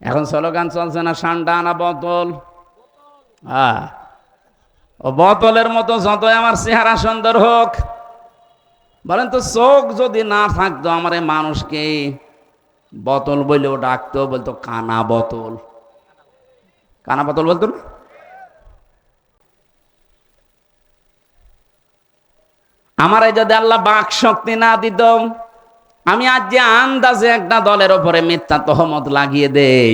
এখন স্লোগান চলছে না, সান্ডা না বোতল? হ্যাঁ ও বোতলের মতো যতই আমার চেহারা সুন্দর হোক, বলেন তো চোখ যদি না থাকতো আমার এই মানুষকে বোতল বলেও ডাকতো, বলতো কানা বোতল। কানা বোতল বলতো না? আমার এই যদি আল্লাহ বাক শক্তি না দিত আমি আজ যে আন্দাজে একটা দলের ওপরে মিথ্যা তহমত লাগিয়ে দেই।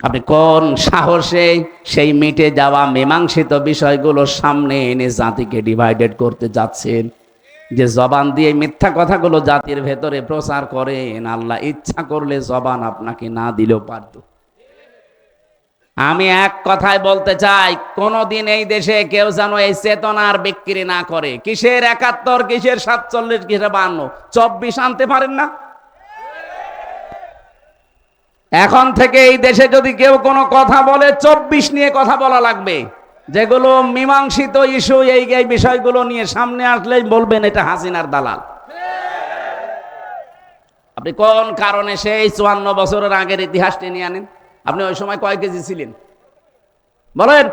আপনি কোন সাহসে সেই মিটে যাওয়া মীমাংসিত বিষয়গুলো সামনে এনে জাতিকে ডিভাইডেড করতে যাচ্ছেন? যে জবান দিয়ে মিথ্যা কথাগুলো জাতির ভেতরে প্রচার করেন, আল্লাহ ইচ্ছা করলে জবান আপনাকে না দিলেও পারত। আমি এক কথায় বলতে চাই, কোনদিন এই দেশে কেউ যেন এই চেতনার বিক্রি না করে। কিসের একাত্তর, কিসের সাতচল্লিশ, কিসের বান্ন? চব্বিশ আনতে পারেন না? এখন থেকে এই দেশে যদি কেউ কোনো কথা বলে, চব্বিশ নিয়ে কথা বলা লাগবে। যেগুলো মীমাংসিত ইস্যু, এই এই বিষয়গুলো নিয়ে সামনে আসলেই বলবেন, এটা হাসিনার দালাল। আপনি কোন কারণে সেই চুয়ান্ন বছরের আগের ইতিহাসটি নিয়ে আনেন? আপনি ওই সময় কয় কেজি ছিলেন? বলেন।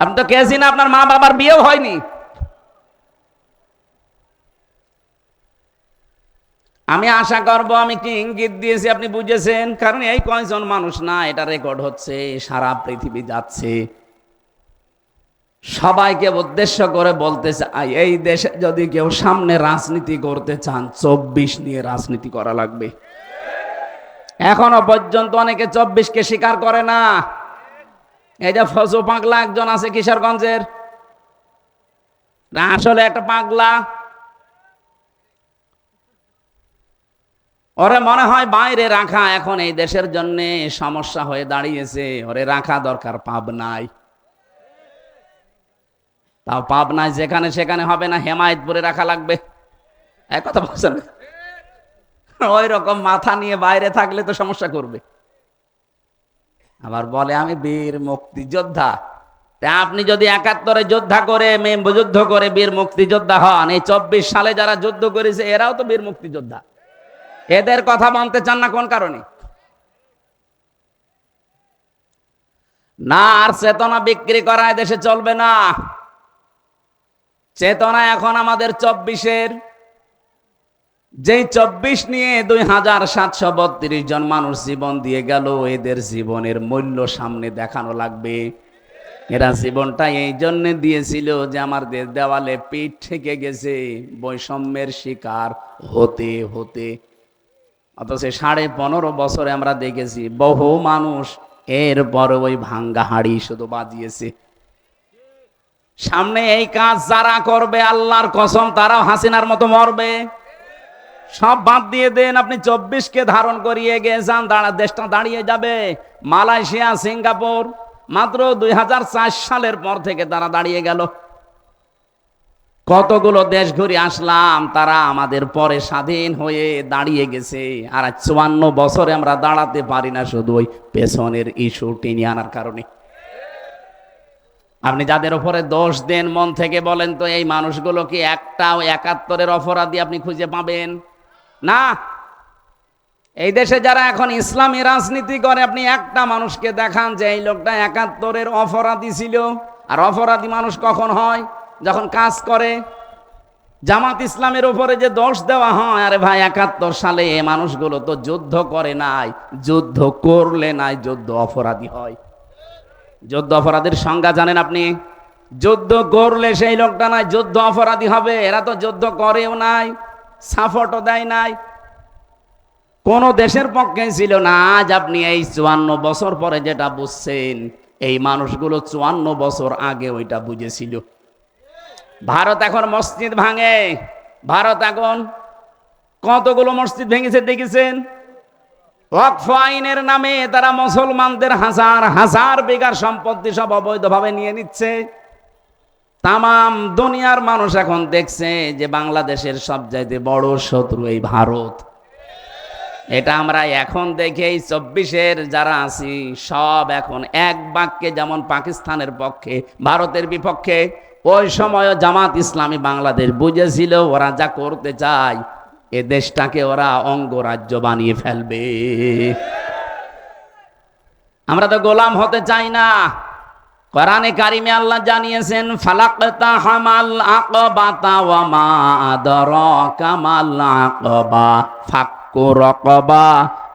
আপনি তো কেজি না, আপনার মা বাবার বিয়েও হয়নি। আমি আশা করব, আমি কি ইঙ্গিত দিয়েছি আপনি বুঝেছেন? কারণ এই কয়জন মানুষ না, এটা রেকর্ড হচ্ছে, সারা পৃথিবী যাচ্ছে। সবাইকে উদ্দেশ্য করে বলতে চাই এই দেশে যদি কেউ সামনে রাজনীতি করতে চান, চব্বিশ নিয়ে রাজনীতি করা লাগবে। এখনও পর্যন্ত অনেকে চব্বিশকে স্বীকার করে না। এই যে ফজু পাগলা একজন আছে কিশোরগঞ্জের। আসলে একটা পাগলা। ওরে মনে হয় বাইরে রাখা এখন এই দেশের জন্য সমস্যা হয়ে দাঁড়িয়েছে। ওরে রাখা দরকার পাবনায়। তাও পাবনায় যেখানে সেখানে হবে না, হেমায়তপুরে রাখা লাগবে। এক কথা বলছেন? ওই রকম মাথা নিয়ে বাইরে থাকলে তো সমস্যা করবে। আবার বলে, আমি বীর মুক্তিযোদ্ধা। তা আপনি যদি একাত্তরে যোদ্ধা করে যুদ্ধ করে বীর মুক্তিযোদ্ধা হন, এই চব্বিশ সালে যারা যুদ্ধ করেছে, এরাও তো বীর মুক্তিযোদ্ধা। এদের কথা মানতে চান না কোন কারণে? না, আর চেতনা বিক্রি করা দেশে চলবে না। চেতনা এখন আমাদের চব্বিশের যেই চব্বিশ নিয়ে দুই হাজার সাতশো বত্রিশ জন মানুষ জীবন দিয়ে গেল, এদের জীবনের মূল্য সামনে দেখানো লাগবে। এরা জীবনটা এই জন্য দিয়েছিল যে আমাদের দেওয়ালে পিঠ থেকে গেছে, বৈষম্যের শিকার হতে হতে। অথচ সাড়ে পনেরো বছরে আমরা দেখেছি বহু মানুষ এরপরে ওই ভাঙ্গা হাড়ি শুধু বাজিয়েছে। সামনে এই কাজ যারা করবে, আল্লাহর কসম, তারাও হাসিনার মতো মরবে। সব বাদ দিয়ে দেন, আপনি চব্বিশকে ধারণ করিয়ে গিয়ে যান, দাঁড়া, দেশটা দাঁড়িয়ে যাবে। মালয়েশিয়া, সিঙ্গাপুর, মাত্র দুই হাজার চার সালের পর থেকে তারা দাঁড়িয়ে গেল। কতগুলো দেশ ঘুরে আসলাম, তারা আমাদের পরে স্বাধীন হয়ে দাঁড়িয়ে গেছে। আর চুয়ান্ন বছরে আমরা দাঁড়াতে পারি না শুধু ওই পেছনের ইস্যু টেনে আনার কারণে। আপনি যাদের ওপরে দোষ দেন, মন থেকে বলেন তো, এই মানুষগুলোকে একটাও একাত্তরের অপরাধী আপনি খুঁজে পাবেন? না। এই দেশে যারা এখন ইসলামী রাজনীতি করে, আপনি একটা মানুষকে দেখান যে এই লোকটা একাত্তরের অপরাধী ছিল। আর অপরাধী মানুষ কখন হয়? যখন কাজ করে। জামাত ইসলামের উপরে যে দোষ দেওয়া হয়, আরে ভাই, একাত্তর সালে এ মানুষগুলো তো যুদ্ধ করে নাই, যুদ্ধ করলে নাই, যুদ্ধ অপরাধী হয়। যুদ্ধ অপরাধীর সংজ্ঞা জানেন আপনি? যুদ্ধ করলে সেই লোকটা নাই, যুদ্ধ অপরাধী হবে, এরা তো যুদ্ধ করেও নাই। সাপোর্টও দেয় নাই। কোন দেশের পক্ষে ছিল না, আজ আপনি এই চুয়ান্ন বছর পরে যেটা বুঝছেন, এই মানুষগুলো চুয়ান্ন বছর আগে ওইটা বুঝেছিল। ভারত এখন মসজিদ ভাঙে। ভারত এখন কতগুলো মসজিদ ভেঙেছে দেখেছেন? ওয়াকফ আইনের নামে তারা মুসলমানদের হাজার হাজার বিঘার সম্পত্তি সব অবৈধভাবে নিয়ে নিচ্ছে। তামাম দুনিয়ার মানুষ এখন দেখছে যে বাংলাদেশের সবচাইতে বড় শত্রু এই ভারত। এটা আমরা এখন দেখেই চব্বিশের যারা আছি, সব এখন এক বাক্যে যেমন পাকিস্তানের পক্ষে, ভারতের বিপক্ষে, ওই সময় জামাত ইসলামী বাংলাদেশ বুঝেছিল ওরা যা করতে চায়, এ দেশটাকে ওরা অঙ্গরাজ্য বানিয়ে ফেলবে। আমরা তো গোলাম হতে চাই না। কোরআনে কারিমে আল্লাহ জানিয়েছেন, ফালাকতা হামাল আকবাতা ওয়া মা আদরাকা মাল আকবা, ফাক্কু রাকাবা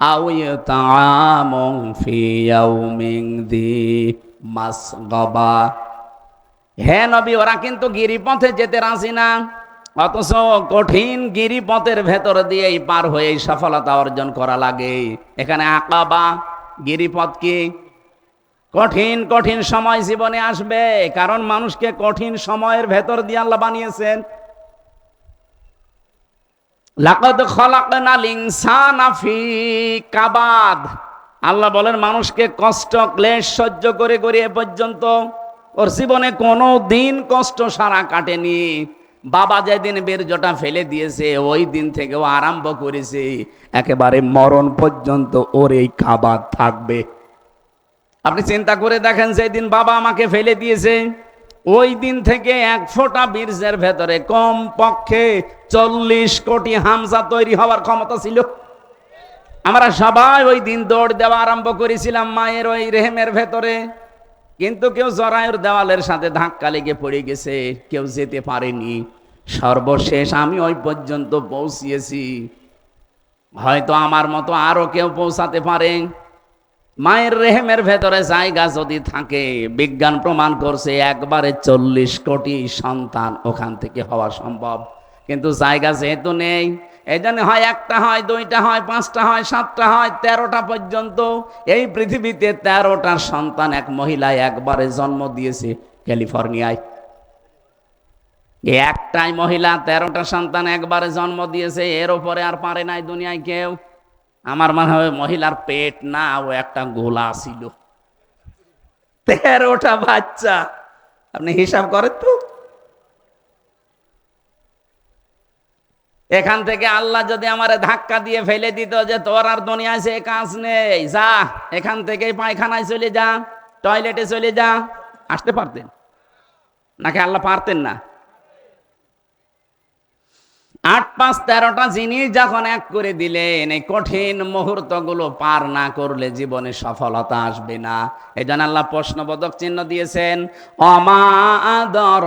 আও ইতামুন ফি ইয়াউমিন দি মাসগাবা। হে নবী, ওরা কিন্তু গিরিপথে যেতে রাজি না, অথচ কঠিন গিরিপথের ভেতর দিয়েই পার হয়ে সফলতা অর্জন করা লাগে। এখানে আকাবা, গিরিপথ কি? কঠিন কঠিন সময় জীবনে আসবে, কারণ মানুষকে কঠিন সময়ের ভেতর দিয়ে আল্লাহ বানিয়েছেন। কাবাদ। আল্লাহ বলেন, মানুষকে কষ্ট, ক্লেশ সহ্য করে করে এ পর্যন্ত ওর জীবনে কোনো দিন কষ্ট সারা কাটেনি। বাবা যেদিন বীর্যটা ফেলে দিয়েছে, ওই দিন থেকে ও আরম্ভ করেছে। একেবারে মরণ পর্যন্ত ওর এই কাবাদ থাকবে। আপনি চিন্তা করে দেখেন, যেদিন বাবা আমাকে ফেলে দিয়েছে, ওই দিন থেকে এক ফোঁটা বীর্যের ভেতরে কম পক্ষে চল্লিশ কোটি হামজা তৈরি হওয়ার ক্ষমতা ছিল। আমরা সবাই ওই দিন দৌড় দেওয়া আরম্ভ করেছিলাম মায়ের ওই রেহেমের ভেতরে। কিন্তু কেউ জরায়ুর দেওয়ালের সাথে ধাক্কা লেগে পড়ে গেছে, কেউ যেতে পারেনি। সর্বশেষ আমি ওই পর্যন্ত পৌঁছিয়েছি। হয়তো আমার মতো আরও কেউ পৌঁছাতে পারে। মায়ের রেহেমের ভেতরে জায়গা যদি থাকে, বিজ্ঞান প্রমাণ করছে একবারে চল্লিশ কোটি সন্তান ওখান থেকে হওয়া সম্ভব। কিন্তু জায়গা যেহেতু নেই এই জন্য হয় একটা হয়, দুইটা হয়, পাঁচটা হয়, সাতটা হয়, তেরোটা পর্যন্ত। এই পৃথিবীতে তেরোটা সন্তান এক মহিলায় একবারে জন্ম দিয়েছে ক্যালিফোর্নিয়ায়। একটাই মহিলা তেরোটা সন্তান একবারে জন্ম দিয়েছে, এর ওপরে আর পারে নাই দুনিয়ায় কেউ। আমার মনে হয় মহিলার পেট না, ও একটা গোলা ছিল। তেরোটা বাচ্চা। আপনি হিসাব করেন তো। এখান থেকে আল্লাহ যদি আমারে ধাক্কা দিয়ে ফেলে দিত যে, তোর আর দুনিয়ায় সে কাজ নেই, যা, এখান থেকে পায়খানায় চলে যা, টয়লেটে চলে যা। আসতে পারতেন? নাকি আল্লাহ পারতেন না? আট, পাঁচ, তেরোটা জিনিস যখন এক করে দিলেন, এই কঠিন মুহূর্তগুলো পার না করলে জীবনে সফলতা আসবে না। এই জন্য আল্লাহ প্রশ্নবোধক চিহ্ন দিয়েছেন, অমা আদর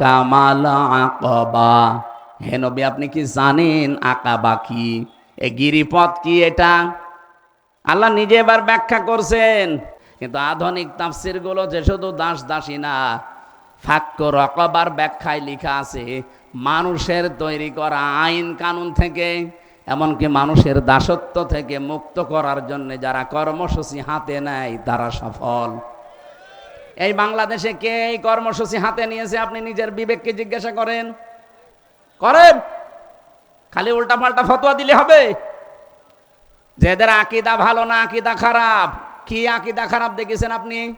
কামাল আকবা। হে নবী, আপনি কি জানেন আকাবা কি? এ গিরিপথ কি এটা? আল্লাহ নিজে এবার ব্যাখ্যা করছেন, কিন্তু আধুনিক তাফসিরগুলো যে শুধু দাস দাসী না ফাক্য রকবার ব্যাখ্যায় লিখা আছে মানুষের তৈরি করা আইন কানুন থেকে, এমনকি মানুষের দাসত্ব থেকে মুক্ত করার জন্য যারা কর্মসূচি হাতে নেয়, তারা সফল। এই বাংলাদেশে কে এই কর্মসূচি হাতে নিয়েছে আপনি নিজের বিবেককে জিজ্ঞাসা করেন? করেন। খালি উল্টা পাল্টা ফতোয়া দিলে হবে। যেদের আকিদা ভালো না, আকিদা খারাপ। কি আকিদা খারাপ দেখেছেন আপনি?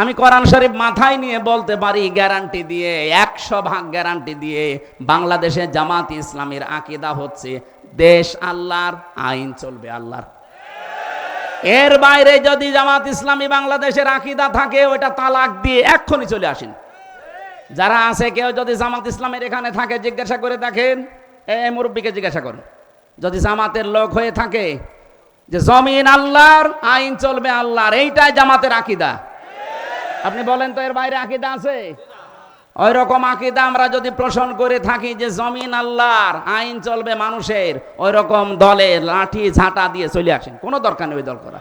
আমি কোরআন শরীফ মাথায় নিয়ে বলতে পারি গ্যারান্টি দিয়ে, একশো ভাগ গ্যারান্টি দিয়ে বাংলাদেশে জামাত ইসলামের আকিদা হচ্ছে, দেশ আল্লাহর, আইন চলবে আল্লাহর। এর বাইরে যদি জামাত ইসলামী বাংলাদেশের আকিদা থাকে ওটা তালাক দিয়ে এক্ষুনি চলে আসেন। যারা আছে, কেউ যদি জামাত ইসলামের এখানে থাকে, জিজ্ঞাসা করে দেখেন এই মুরব্বীকে জিজ্ঞাসা করুন। যদি জামাতের লোক হয়ে থাকে, যে জমিন আল্লাহর, আইন চলবে আল্লাহর, এইটাই জামাতের আকিদা। আপনি বলেন তো এর বাইরে আকিদা আছে? ওই রকম আকিদা আমরা যদি পোষণ করে থাকি যে জমিন আল্লাহর, আইন চলবে মানুষের ওই রকম দলে লাঠি ঝাঁটা দিয়ে চলে আসেন। কোনো দরকার নেই ওই দল করা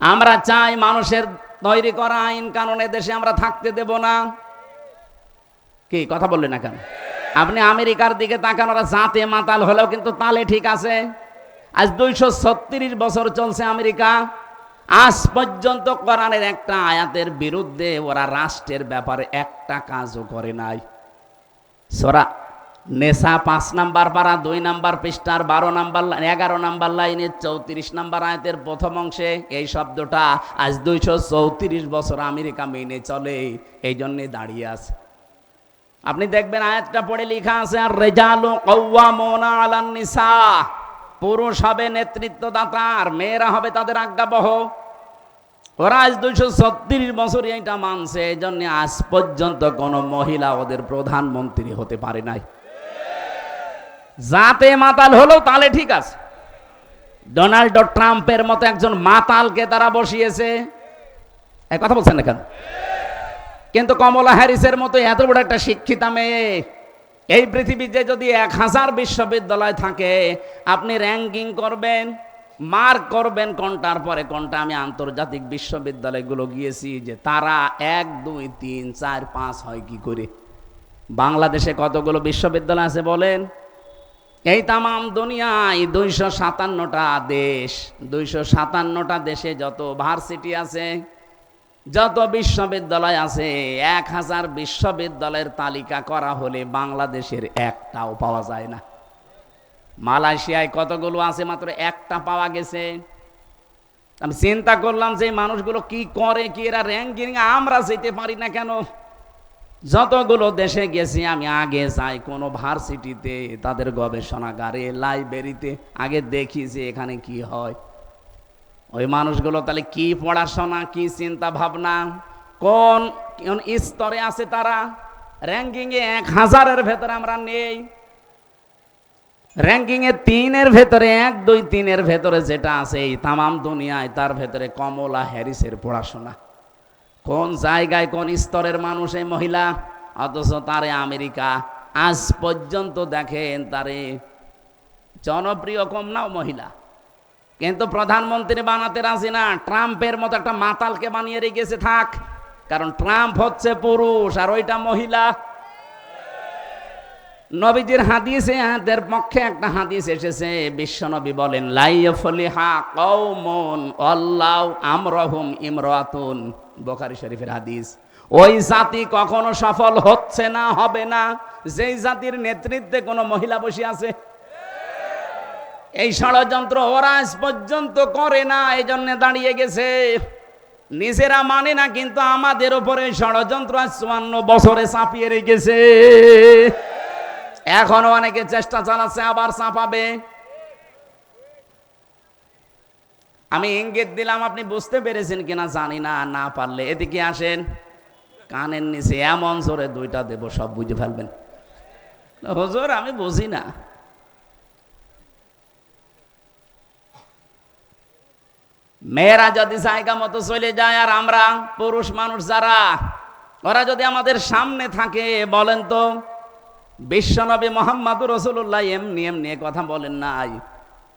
আমরা চাই মানুষের তৈরি করা আইন কানুনে দেশে আমরা থাকতে দেব না। কি, কথা বললেন না কেন? আপনি আমেরিকার দিকে তাকান, ওরা জাতে মাতাল হলেও কিন্তু তালে ঠিক আছে। আজ দুইশো ছত্রিশ বছর চলছে আমেরিকা। আজ পর্যন্ত কোরআনের একটা আয়াতের বিরুদ্ধে ওরা রাষ্ট্রের ব্যাপারে একটা কাজও করে নাই। সোরা নেশা পাঁচ নাম্বার পারা, দুই নাম্বার পৃষ্ঠার বারো নাম্বার এগারো নাম্বার লাইনের চৌত্রিশ নাম্বার আয়াতের প্রথম অংশে এই শব্দটা আজ দুইশো চৌত্রিশ বছর আমেরিকা মেনে চলে, এই জন্যে দাঁড়িয়ে আছে। আপনি দেখবেন আয়াতটা পড়ে লেখা আছে, আর রেজালু কৌয়ামোনা আলান নিসা। পুরুষ হবে নেতৃত্বদাতা আর মেয়েরা হবে তাদের আজ্ঞাবহ। ওরা আজ দুইশো ছত্রিশ বছর এইটা মানছে এই জন্য আজ পর্যন্ত কোনো মহিলা ওদের প্রধানমন্ত্রী হতে পারে নাই। যাতে মাতাল হলো তাহলে ঠিক আছে। ডোনাল্ড ট্রাম্পের মতো একজন মাতালকে তারা বসিয়েছে। কথা বলছেন না কেন? কিন্তু কমলা হ্যারিসের মতো এত বড় একটা শিক্ষিতা মেয়ে এই পৃথিবীতে যদি এক হাজার বিশ্ববিদ্যালয় থাকে, আপনি র্যাঙ্কিং করবেন মার্ক করবেন কোনটার পরে কোনটা। আমি আন্তর্জাতিক বিশ্ববিদ্যালয়গুলো গিয়েছি যে তারা এক, দুই, তিন, চার, পাঁচ হয় কি করে? বাংলাদেশে কতগুলো বিশ্ববিদ্যালয় আছে বলেন? এই তামাম দুনিয়ায় দুইশো সাতান্নটা দেশ, দুইশো সাতান্নটা দেশে যত ভার্সিটি আছে যত বিশ্ববিদ্যালয় আছে, এক হাজার বিশ্ববিদ্যালয়ের তালিকা করা হলে বাংলাদেশের একটাও পাওয়া যায় না। মালয়েশিয়ায় কতগুলো আছে? মাত্র একটা পাওয়া গেছে। আমি চিন্তা করলাম যে মানুষগুলো কি করে, কি এরা র্যাঙ্কিং আমরা যেতে পারি না কেন? যতগুলো দেশে গেছি, আমি আগে যাই কোনো ভার্সিটিতে, তাদের গবেষণাগারে লাইব্রেরিতে আগে দেখি যে এখানে কি হয়। ওই মানুষগুলো তাহলে কি পড়াশোনা, কি চিন্তা ভাবনা কোন স্তরে আছে তারা? র্যাঙ্কিংয়ে এক হাজারের ভেতরে আমরা নেই। র্যাঙ্কিংয়ে তিনের ভেতরে এক, দুই, তিনের ভেতরে যেটা আছে, এই তামাম দুনিয়ায় তার ভেতরে কমলা হ্যারিসের পড়াশোনা। কোন জায়গায়, কোন স্তরের মানুষ এই মহিলা? অথচ তারে আমেরিকা। আজ পর্যন্ত দেখেন তারে জনপ্রিয় কম নাও মহিলা। কিন্তু প্রধানমন্ত্রী বানাতে রাজি না। ট্রাম্পের মতো একটা মাতালকে বানিয়ে রেখেছে, থাক। কারণ ট্রাম্প হচ্ছে পুরুষ, আর ওইটা মহিলা। নবীজির হাদিসে হাতের পক্ষে একটা হাদিস এসেছে বলেন লাইফলিহা কৌমন অল্লাহ আমরহুম ইমরাতুন। বোখারি শরীফের হাদিস, ওই জাতি কখনো সফল হচ্ছে না, হবে না। যেই জাতির নেতৃত্বে কোনো মহিলা বসে আছে এই ষড়যন্ত্র ওরা আজ পর্যন্ত করে না এই জন্য দাঁড়িয়ে গেছে। নিজেরা মানে না, কিন্তু আমাদের উপরে ষড়যন্ত্র আজ চুয়ান্ন বছরে চাপিয়ে রেখেছে। এখনও অনেকে চেষ্টা চালাচ্ছে, আবার চাপাবে। আমি ইঙ্গিত দিলাম, আপনি বুঝতে পেরেছেন কিনা জানি না না পারলে। এদিকে আসেন। কানের নিচে এমন জোরে দুইটা দেব, সব বুঝে ফেলবেন। হুজুর, আমি বুঝি না। মেয়েরা যদি জায়গা মতো চলে যায় আর আমরা পুরুষ মানুষ যারা, ওরা যদি আমাদের সামনে থাকে, বলেন তো, বিশ্বনবী মোহাম্মদ রসুল্লাহ এমনি এমনি কথা বলেন নাই।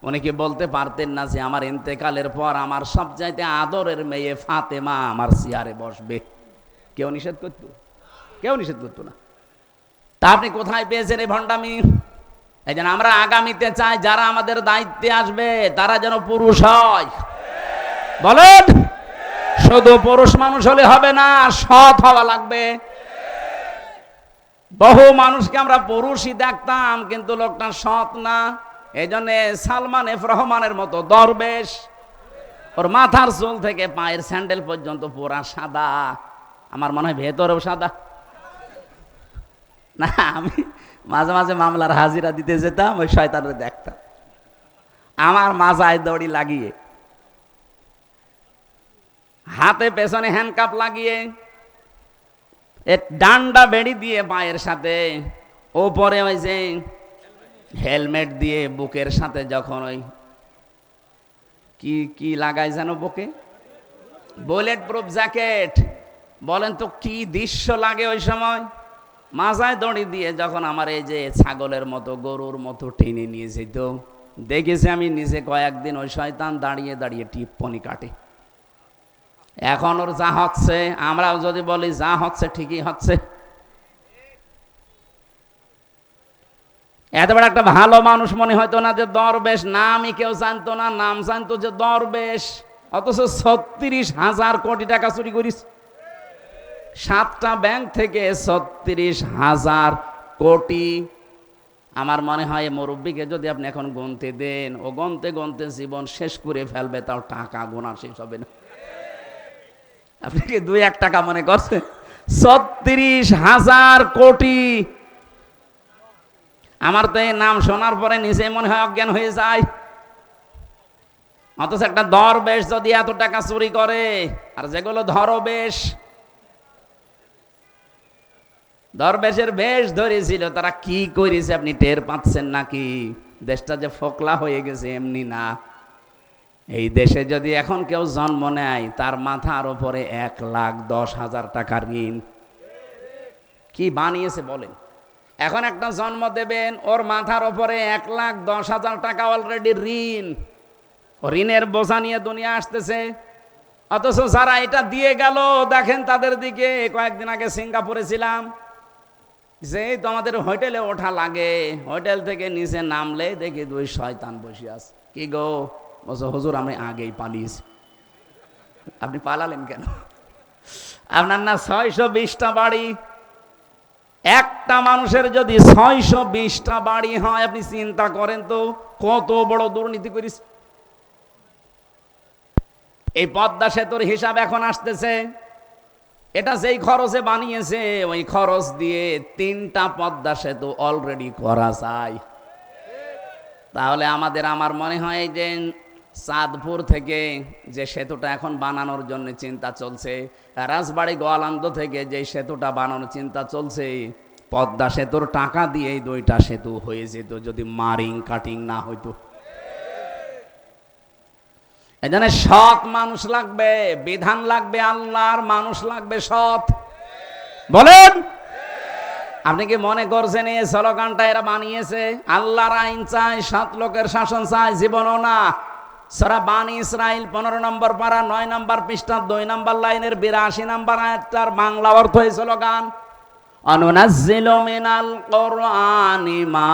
উনি কি বলতে পারতেন না যে আমার ইন্তেকালের পর আমার সবচাইতে আদরের মেয়ে ফাতেমা আমার চেয়ারে বসবে? কেউ নিষেধ করতো? কেউ নিষেধ করতো না। তা আপনি কোথায় পেয়েছেন এই ভণ্ডামি? এই আমরা আগামীতে চাই যারা আমাদের দায়িত্বে আসবে, তারা যেন পুরুষ হয়। বলেন, শুধু পুরুষ মানুষ হলে হবে না, সৎ হওয়া লাগবে। বহু মানুষকে আমরা পুরুষই দেখতাম, কিন্তু লোকটা সৎ না। এই জন্য সালমান এফ রহমানের মতো দরবেশ, ওর মাথার চুল থেকে পায়ের স্যান্ডেল পর্যন্ত পুরা সাদা। আমার মনে হয় ভেতরেও সাদা। না, আমি মাঝে মাঝে মামলার হাজিরা দিতে যেতাম, ওই শয়তানের দেখতাম। আমার মাজায় দড়ি লাগিয়ে হাতে পেছনে হ্যান্ডকাপ লাগিয়ে ডান্ডা বেড়ি দিয়ে পায়ের সাথে, ওপরে ওই যে হেলমেট দিয়ে বুকের সাথে যখন ওই কি কি লাগাই যেন বুকে? বুলেট প্রুফ জ্যাকেট বলেন তো কি দৃশ্য লাগে ওই সময়? মাজায় দড়ি দিয়ে যখন আমার এই যে ছাগলের মতো, গরুর মতো টেনে নিয়ে যেত, দেখেছি আমি নিজে কয়েকদিন ওই শয়তান দাঁড়িয়ে দাঁড়িয়ে টিপ্পনি কাটে। এখন ওর যা হচ্ছে, আমরাও যদি বলি যা হচ্ছে ঠিকই হচ্ছে। এত বড় একটা ভালো মানুষ মনে হয়তো না যে দরবেশ, নামই কেউ জানতো না, নাম জানতো যে দরবেশ। অথচ ছত্রিশ হাজার কোটি টাকা চুরি করিস। সাতটা ব্যাংক থেকে ছত্রিশ হাজার কোটি। আমার মনে হয় মুরব্বীকে যদি আপনি এখন গুনতে দেন, ও গনতে গনতে জীবন শেষ করে ফেলবে, তাও টাকা গোনা শেষ হবে না। আপনি কি দুই এক টাকা মনে করছেন? ছত্রিশ হাজার কোটি। আমার তো এই নাম শোনার পরে নিজে মনে হয় অজ্ঞান হয়ে যায়। অথচ একটা দরবেশ যদি এত টাকা চুরি করে, আর যেগুলো ধরবেশ, দরবেশের বেশ ধরেছিল, তারা কি করেছে আপনি টের পাচ্ছেন নাকি? দেশটা যে ফোকলা হয়ে গেছে, এমনি না। এই দেশে যদি এখন কেউ জন্ম নেয়, তার মাথার ওপরে এক লাখ দশ হাজার টাকার ঋণ। কি বানিয়েছে বলেন? এখন একটা জন্ম দেবেন, ওর মাথার ওপরে এক লাখ দশ হাজার টাকা অলরেডি ঋণ। ঋণের বোঝা নিয়ে দুনিয়া আসতেছে। অথচ যারা এটা দিয়ে গেল, দেখেন তাদের দিকে। কয়েকদিন আগে সিঙ্গাপুরে ছিলাম। যে এই তো আমাদের হোটেলে ওঠা লাগে। হোটেল থেকে নিচে নামলে দেখি দুই শয়তান বসে আছে। কি গো? বলছো, হুজুর, আমি আগেই পালিয়েছি। আপনি পালালেন কেন? আপনার না ছয়শো বিশটা বাড়ি? একটা মানুষের যদি ছয়শো বিশটা বাড়ি হয়, আপনি চিন্তা করেন তো, কত বড় দুর্নীতি করিস। এই পদ্মা সেতুর হিসাব এখন আসতেছে। এটা যেই খরচে বানিয়েছে, ওই খরচ দিয়ে তিনটা পদ্মা সেতু অলরেডি করা যায়। তাহলে আমাদের, আমার মনে হয় যে চাঁদপুর থেকে যে সেতুটা এখন বানানোর জন্য চিন্তা চলছে, রাজবাড়ি গোয়ালান্দ থেকে যে সেতুটা বানানোর চিন্তা চলছে, পদ্মা সেতুর টাকা দিয়ে দুইটা সেতু হয়ে যেত, যদি মারিং কাটিং না হইতো। এখানে সৎ মানুষ লাগবে, বিধান লাগবে, আল্লাহর মানুষ লাগবে সৎ। বলেন? আপনি কি মনে করছেন এই স্লোগানটা এরা বানিয়েছে? আল্লাহর আইন চাই সাত লোকের শাসন চাই জীবনও না। সারা বানি ইসরাইল পনেরো নম্বর পাড়া, নয় নম্বর পৃষ্ঠা, দুই নম্বর লাইনের বিরাশি নম্বর আয়াতটার বাংলা অর্থ এই গান অনুনাজ্জিল মিনাল কোরআনি মা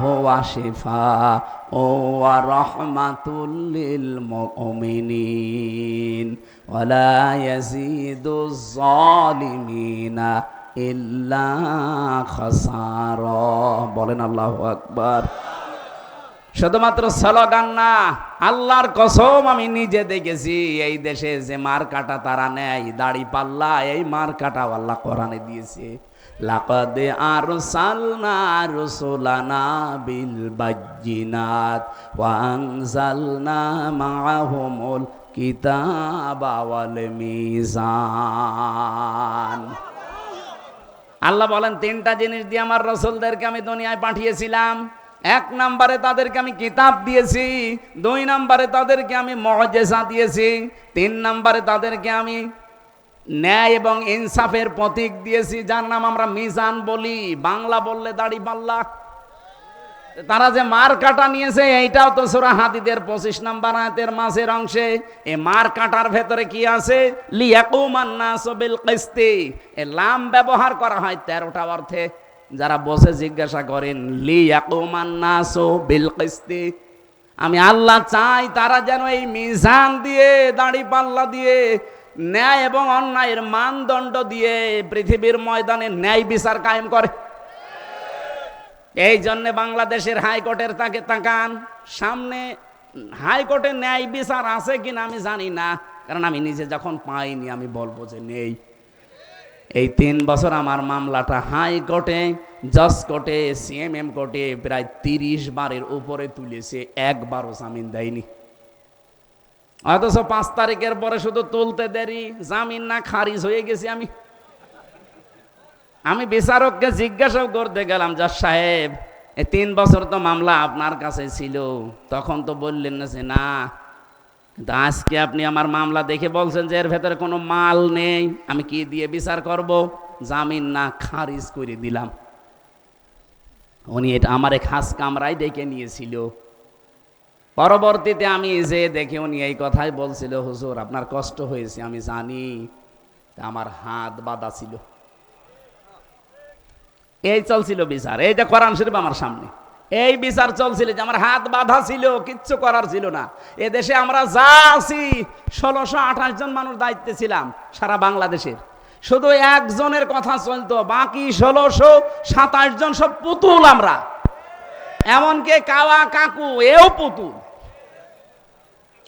হুয়া শিফাউ ওয়া রাহমাতুল লিল মুমিনিন ওয়ালা ইয়াজিদুজ জালিমিনা ইল্লা খাসারা। বলেন আল্লাহু আকবার। শুধুমাত্র স্লোগান না, আল্লাহর কসম আমি নিজে দেখেছি, এই দেশে যে মার কাটা তারা নেয়, দাড়ি পাল্লা, এই মার কাটা আল্লাহ কোরআনে দিয়েছে। লাকাদ আরসালনা রুসুলানা বিল বাজ্জিনাত ওয়া আনজালনা মাআহুমুল কিতাবা ওয়াল মিজান। আল্লাহ বলেন, তিনটা জিনিস দিয়ে আমার রসুলদেরকে আমি দুনিয়ায় পাঠিয়েছিলাম। এক নম্বরে তাদেরকে আমি কিতাব দিয়েছি, দুই নম্বরে তাদেরকে আমি মজেসা দিয়েছি, তিন নম্বরে তাদেরকে আমি ন্যায় এবং ইনসাফের প্রতীক দিয়েছি, যার নাম আমরা মিজান বলি, বাংলা বললে দাড়ি পাল্লা। তারা যে মার কাটা নিয়েছে, এইটাও তো সোরা হাতিদের পঁচিশ নাম্বার আয়াতের মাসের অংশে। এ মার কাটার ভেতরে কি আছে? লিয়াকুমান্নাসবিল কিস্তি। এ লাম ব্যবহার করা হয় তেরোটা অর্থে। যারা বসে জিজ্ঞাসা করেন লিয়াকুমান্নাসু বিল কিস্তি? আমি আল্লাহ চাই তারা যেন এই মিজান দিয়ে, দাড়ি পাল্লা দিয়ে, ন্যায় এবং অন্যায়ের মানদণ্ড দিয়ে পৃথিবীর ময়দানে ন্যায় বিচার কায়েম করে। এই জন্য বাংলাদেশের হাইকোর্টের তাকে তাকান, সামনে হাইকোর্টে ন্যায় বিচার আছে কিনা আমি জানি না, কারণ আমি নিজে যখন পাইনি আমি বলব যে নেই। এই তিন বছর আমার মামলাটা হাই কোর্টে, জজ কোর্টে, সিএমএম কোর্টে প্রায় তিরিশ বারের উপরে তুলেছে, একবারও জামিন দেয়নি। অথচ পাঁচ তারিখের পরে শুধু তুলতে দেরি, জামিন না খারিজ হয়ে গেছি আমি। আমি বিচারককে জিজ্ঞাসাও করতে গেলাম, জজ সাহেব, এই তিন বছর তো মামলা আপনার কাছে ছিল, তখন তো বললেন না যে না কিন্তু আজকে আপনি আমার মামলা দেখে বলছেন যে এর ভেতরে কোনো মাল নেই, আমি কি দিয়ে বিচার করব? জামিন না, খারিজ করে দিলাম। উনি এটা আমার খাস কামরায় ডেকে নিয়েছিল। পরবর্তীতে আমি যে দেখে উনি এই কথাই বলছিল, হুজুর, আপনার কষ্ট হয়েছে, আমি জানি আমার হাত বাঁধা ছিল। এই চলছিল বিচার, এইটা যে কোরআন শরীফ আমার সামনে। এই বিচার চলছিল যে আমার হাত বাঁধা ছিল, কিচ্ছু করার ছিল না। এ দেশে আমরা যা আছি, ষোলোশো আঠাশ জন মানুষ দায়িত্বে ছিলাম সারা বাংলাদেশের। শুধু একজনের কথা চলতো, বাকি ষোলোশো সাতাশ জন সব পুতুল আমরা। এমনকি কাওয়া কাকু, এও পুতুল।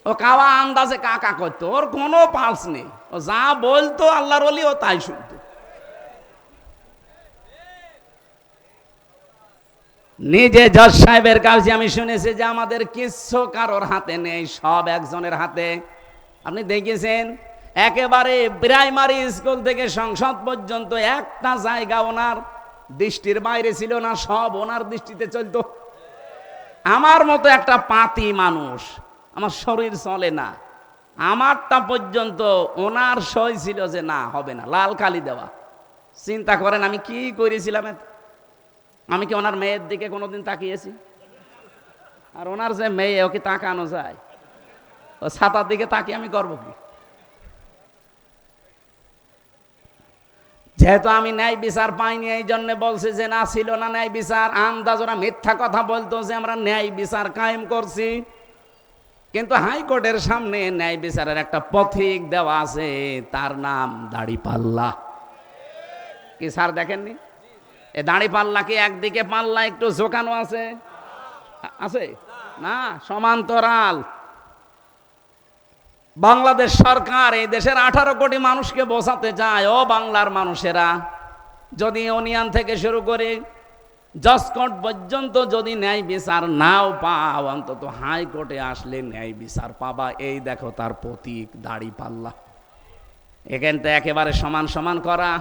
ও কাওয়া আন্দাজে কাকা করতো, ওর কোনো পালস নেই। ও যা বলতো, আল্লাহর অলি ও তাই শুনতো। নিজে জজ সাহেবের কাছে আমি শুনেছি যে আমাদের কিচ্ছু কারোর হাতে নেই, সব একজনের হাতে। আপনি দেখেছেন? একেবারে প্রাইমারি স্কুল থেকে সংসদ পর্যন্ত একটা জায়গা ওনার দৃষ্টির বাইরে ছিল না, সব ওনার দৃষ্টিতে চলতো। আমার মতো একটা পাতি মানুষ, আমার শরীর চলে না। আমারটা পর্যন্ত ওনার সই ছিল যে না, হবে না, লাল কালি দেওয়া। চিন্তা করেন আমি কি করেছিলাম এত? আমি কি ওনার মেয়ের দিকে কোনোদিন তাকিয়েছি? আর ওনার যে মেয়ে ওকে তাকানো যায়? ও ছাতার দিকে তাকিয়ে আমি করব কি? যেহেতু আমি ন্যায় বিচার পাইনি, এই জন্য বলছে যে না, ছিল না ন্যায় বিচার। আন্দাজ ওরা মিথ্যা কথা বলতো যে আমরা ন্যায় বিচার কায়েম করছি। কিন্তু হাইকোর্টের সামনে ন্যায় বিচারের একটা পথিক দেওয়া আছে, তার নাম দাড়িপাল্লা। কি স্যার দেখেননি? এ দাড়ি পাল্লা কি একদিকে পাল্লা, একটু ঝোকানো আছে। আছে? না, সমান্তরাল। বাংলাদেশ সরকার এই দেশের আঠারো কোটি মানুষকে বোঝাতে চায়, ও বাংলার মানুষেরা, যদি ইউনিয়ন থেকে শুরু করে জসকোর্ট পর্যন্ত যদি ন্যায় বিচার নাও পাও, অন্তত হাইকোর্টে আসলে ন্যায় বিচার পাবা। এই দেখো তার প্রতীক, দাড়ি পাল্লা। এখানটা একেবারে সমান সমান করা।